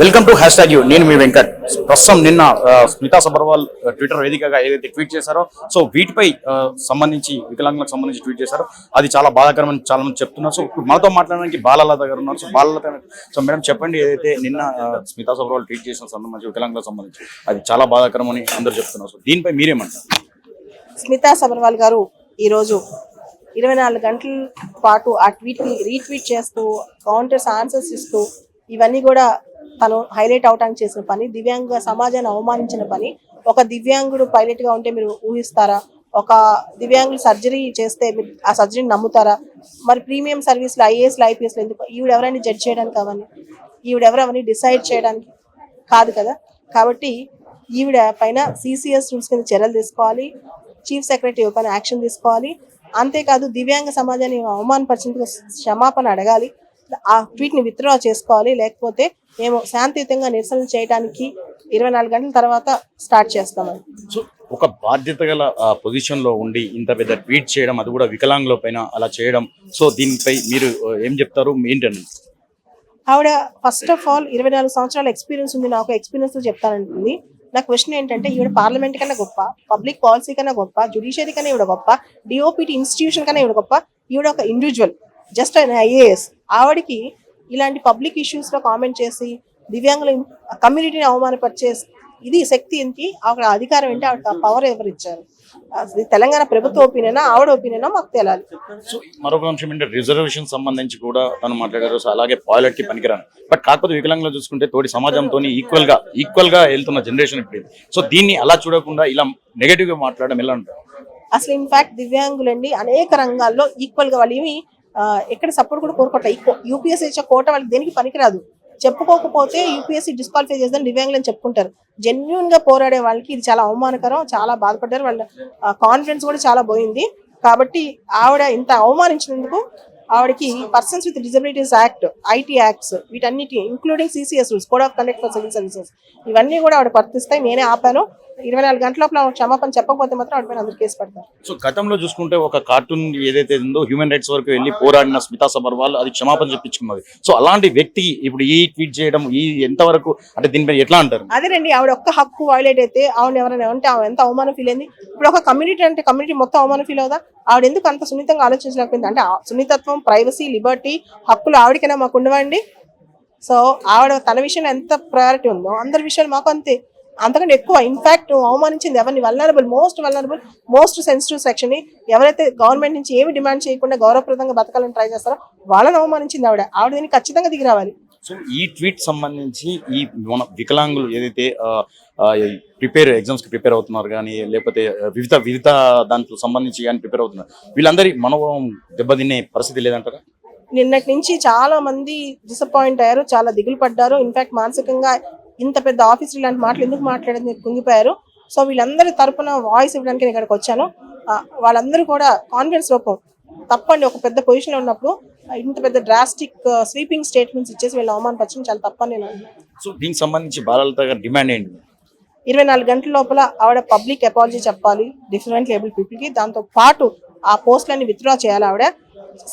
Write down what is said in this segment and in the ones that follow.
Welcome to hashtag you నేను మీ వెంకట్. ప్రస్తుతం నిన్న స్మితా సబర్వాల్ ట్విట్టర్ వేదికగా ఏదైతే ట్వీట్ చేశారో సో వీటిపై సంబంధించి వికలాంగులకు సంబంధించి ట్వీట్ చేశారో. అది చాలా బాధాకరమని చాలా మంది చెప్తున్నారు. సో ఇప్పుడు మనతో మాట్లాడడానికి బాలలత గారు ఉన్నారు. సో బాలలత సో మేడం చెప్పండి ఏదైతే నిన్న స్మితా సబర్వాల్ ట్వీట్ చేసిన సంబంధించి వికలాంగులకు సంబంధించి అది చాలా బాధాకరమని అందరూ చెప్తున్నారు. సో దీనిపై మీరేమంటారు? స్మితా సబర్వాల్ గారు ఈరోజు ఇరవై నాలుగు గంటల పాటు ఆ ట్వీట్ని రీట్వీట్ చేస్తూ కౌంటర్స్ ఆన్సర్స్ ఇస్తూ ఇవన్నీ కూడా తను హైలైట్ అవటానికి చేసిన పని దివ్యాంగ సమాజాన్ని అవమానించిన పని ఒక దివ్యాంగుడు పైలట్గా ఉంటే మీరు ఊహిస్తారా? ఒక దివ్యాంగులు సర్జరీ చేస్తే మీరు ఆ సర్జరీని నమ్ముతారా? మరి ప్రీమియం సర్వీస్లో ఐఏఎస్లు ఐపీఎస్లు ఎందుకు? ఈవిడ ఎవరైనా జడ్జ్ చేయడానికి అవన్నీ ఈవిడ ఎవరు డిసైడ్ చేయడానికి? కాదు కదా? కాబట్టి ఈవిడ పైన సిసిఎస్ రూల్స్ కింద చర్యలు తీసుకోవాలి చీఫ్ సెక్రటరీ పైన యాక్షన్ తీసుకోవాలి. అంతేకాదు దివ్యాంగ సమాజాన్ని అవమానపరిచినందుకు క్షమాపణ అడగాలి. ఆ ట్వీట్ని విత్డ్రా చేసుకోవాలి లేకపోతే మేము శాంతియుతంగా నిరసనలు చేయడానికి ఇరవై నాలుగు గంటల తర్వాత స్టార్ట్ చేస్తామని సో ఒక బాధ్యత గల పొజిషన్లో ఉండి ఇంత పెద్ద ట్వీట్ చేయడం అది కూడా వికలాంగుల పైన అలా చేయడం సో దీనిపై మీరు ఏం చెప్తారు? ఏంటండి? ఆవిడ ఫస్ట్ ఆఫ్ ఆల్ ఇరవై నాలుగు సంవత్సరాల ఎక్స్పీరియన్స్ ఉంది నాకు ఎక్స్పీరియన్స్ చెప్తానంటుంది. నా క్వశ్చన్ ఏంటంటే ఈవిడ పార్లమెంట్ కన్నా గొప్ప పబ్లిక్ పాలసీ కన్నా గొప్ప జుడిషియరీ కన్నా ఈవిడ గొప్ప డిఓపిటి ఇన్స్టిట్యూషన్ కన్నా ఈవిడ గొప్ప. ఈవిడ ఒక ఇండివిజువల్ జస్ట్ ఆయన ఐఏఎస్ ఆవిడకి ఇలాంటి పబ్లిక్ ఇష్యూస్లో కామెంట్ చేసి దివ్యాంగుల కమ్యూనిటీని అవమానపరిచే ఇది శక్తి ఏంటి? ఆవిడ అధికారం ఏంటి? ఆవిడ పవర్ ఎవరు ఇచ్చారు? అది తెలంగాణ ప్రభుత్వ ఒపీనియనా ఆవిడ ఒపీనియనా మాకు తెలియాలి సో మరొక అంశం ఏంటంటే రిజర్వేషన్ సంబంధించి కూడా తను మాట్లాడారు. సో అలాగే పాయిలట్కి పనికిరాను. బట్ కాకపోతే వికలాంగులు చూసుకుంటే తోటి సమాజంతో ఈక్వల్గా ఈక్వల్గా వెళ్తున్న జనరేషన్ ఇప్పుడు. సో దీన్ని అలా చూడకుండా ఇలా నెగటివ్గా మాట్లాడడం ఎలా ఉంటుంది? అసలు ఇన్ఫాక్ట్ దివ్యాంగులండి అనేక రంగాల్లో ఈక్వల్గా వాళ్ళు ఏమి ఎక్కడ సపోర్ట్ కూడా కోరుకోవట్లేదు యూపీఎస్సీ ఇచ్చే కోట వాళ్ళకి దేనికి పనికిరాదు. చెప్పుకోకపోతే యూపీఎస్సీ డిస్క్వాలిఫై చేద్దాం దివ్యాంగులు అని చెప్పుకుంటారు. జెన్యున్గా పోరాడే వాళ్ళకి ఇది చాలా అవమానకరం చాలా బాధపడ్డారు. వాళ్ళ కాన్ఫిడెన్స్ కూడా చాలా పోయింది. కాబట్టి ఆవిడ ఇంత అవమానించినందుకు ఆవిడకి persons with disabilities act IT acts వీటన్నిటి including CCS rules code of conduct for civil services ఇవన్నీ కూడా ఆవిడ వర్తిస్తాయి. నేనే ఆపాను. ఇరవై నాలుగు గంటల లోపల క్షమాపణ చెప్పకపోతే మాత్రం పైన అందరు కేసు పెడతారు. సో గతంలో చూసుకుంటే ఒక కార్టూన్ ఏదైతే ఉందో హ్యూమన్ రైట్స్ వరకు వెళ్ళి పోరాడిన స్మితా సబర్వాల్ అది క్షమాపణ చెప్పించుకున్నది. సో అలాంటి వ్యక్తి ఇప్పుడు ఈ ట్వీట్ చేయడం ఈ ఎంతవరకు అంటే దీనిపై ఎట్లా అంటారు? అదేనండి ఆవిడ ఒక్క హక్కు వైలేట్ అయితే ఆవిడ ఎవరైనా అంటే ఆవిడ ఎంత అవమానం ఫీల్ అయింది? ఇప్పుడు ఒక కమ్యూనిటీ అంటే కమ్యూనిటీ మొత్తం అవమానం ఫీల్ అవుదా? ఆవిడ ఎందుకు అంత సున్నితంగా ఆలోచించలేకపోయింది? అంటే సున్నితత్వం ప్రైవసీ లిబర్టీ హక్కులు ఆవిడకైనా మాకు ఉండవండి. సో ఆవిడ తన విషయంలో ఎంత ప్రయారిటీ ఉందో అందరి విషయాలు మాకు అంతే. అంతకంటే ఎక్కువ ఇన్ఫాక్ట్ అవమానించింది ఎవరిని? Vulnerable most vulnerable most sensitive section ఎవరైతే గవర్నమెంట్ నుంచి ఏమి డిమాండ్ చేయకుండా గౌరవప్రదంగా బతకాలని ట్రై చేస్తారో వాళ్ళని అవమానించింది ఆవిడ. ఆవిడ దీనికి ఖచ్చితంగా దిగి రావాలి. సో ఈ ట్వీట్ సంబంధించి ఈ మన వికలాంగులు ఏదైతే ప్రిపేర్ ఎగ్జామ్స్కి ప్రిపేర్ అవుతున్నారు కానీ లేకపోతే వివిధ వివిధ దాంట్లో సంబంధించి కానీ ప్రిపేర్ అవుతున్నారు వీళ్ళందరి మనోభావం దెబ్బతినే పరిస్థితి లేదంటారా? నిన్నటి నుంచి చాలా మంది డిసప్పాయింట్ అయ్యారు చాలా దిగులు పడ్డారు. ఇన్ఫాక్ట్ మానసికంగా ఇంత పెద్ద ఆఫీసర్ ఇలాంటి మాటలు ఎందుకు మాట్లాడేది కుంగిపోయారు? సో వీళ్ళందరి తరపున వాయిస్ ఇవ్వడానికి నేను ఇక్కడికి వచ్చాను. వాళ్ళందరూ కూడా కాన్ఫిడెన్స్ రూపం తప్పండి ఒక పెద్ద పొజిషన్లో ఉన్నప్పుడు ఇంత పెద్ద డ్రాస్టిక్ స్వీపింగ్ స్టేట్మెంట్స్ ఇచ్చేసి వీళ్ళని అవమానపరచడం చాలా తప్పని నేను సో దీనికి సంబంధించి బాలలత గారి డిమాండ్ ఏంటి? ఇరవై నాలుగు గంటల లోపల ఆవిడ పబ్లిక్ అపాలజీ చెప్పాలి డిఫరెంట్ లేబుల్ పీపుల్కి. దాంతో పాటు ఆ పోస్టులన్నీ విత్డ్రా చేయాలి ఆవిడ.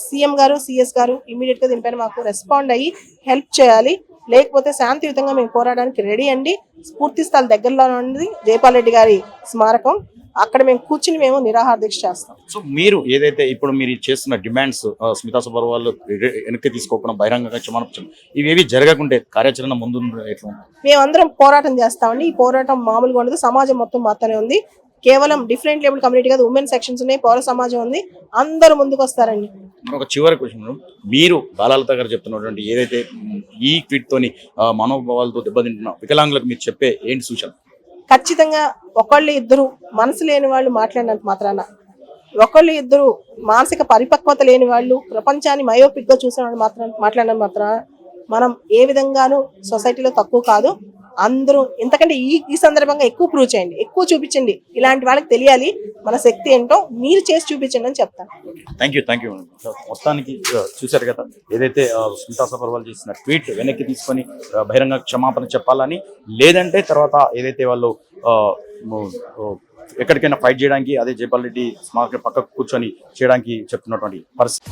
సీఎం గారు సిఎస్ గారు ఇమీడియట్గా దీనిపైన మాకు రెస్పాండ్ అయ్యి హెల్ప్ చేయాలి. లేకపోతే శాంతియుతంగా మేము పోరాడడానికి రెడీ అండి. స్ఫూర్తి స్థల దగ్గరలో ఉంది జయపాల్ రెడ్డి గారి స్మారకం. అక్కడ మేము కూర్చుని మేము నిరాహార దీక్ష చేస్తాం. సో మీరు ఏదైతే ఇప్పుడు మీరు చేస్తున్న డిమాండ్స్ స్మితా సబర్వాల్ వెనక్కి తీసుకోకుండా బహిరంగంగా క్షమాపణ ఇవేవి జరగకుంటే కార్యాచరణ ముందు ఎట్లా? మేమందరం పోరాటం చేస్తామండి. ఈ పోరాటం మామూలుగా ఉండదు. సమాజం మొత్తం మాత్రమే ఉంది. కేవలం డిఫరెంట్ లేబుల్ కమ్యూనిటీ కాదు ఉమెన్ సెక్షన్స్ ఉన్నాయి పౌర సమాజం ఉంది అందరూ ముందుకు వస్తారండి. ఒక చివరి క్వశ్చన్ మీరు బాలలత గారు చెప్తున్నటువంటి ఏదైతే ఈ ట్వీట్ తోని మనోభావాలతో దెబ్బతింటున్న వికలాంగులకు మీరు చెప్పే ఏంటి సూచన ఖచ్చితంగా ఒకళ్ళు ఇద్దరు మనసు లేని వాళ్ళు మాట్లాడినంత మాత్రాన ఒకళ్ళు ఇద్దరు మానసిక పరిపక్వత లేని వాళ్ళు ప్రపంచాన్ని మయోపిక్గా చూసిన వాళ్ళు మాత్రం మాట్లాడినంత మాత్రాన మనం ఏ విధంగానూ సొసైటీలో తక్కువ కాదు అందరూ ఎందుకంటే ఈ ఈ సందర్భంగా ఎక్కువ ప్రూవ్ చేయండి ఎక్కువ చూపించండి. ఇలాంటి వాళ్ళకి తెలియాలి మన శక్తి ఏంటో మీరు చేసి చూపించండి అని చెప్తాను. థ్యాంక్ యూ థ్యాంక్ యూ మొత్తానికి uh, చూశారు కదా ఏదైతే uh, ఆ, స్మితా సబర్వాల్ చేసిన ట్వీట్ వెనక్కి తీసుకొని uh, బహిరంగ క్షమాపణ చెప్పాలని లేదంటే తర్వాత ఏదైతే వాళ్ళు ఎక్కడికైనా ఫైట్ చేయడానికి అదే జయపాల్ రెడ్డి స్మారక పక్కకు కూర్చొని చేయడానికి చెప్తున్నటువంటి పరిస్థితి.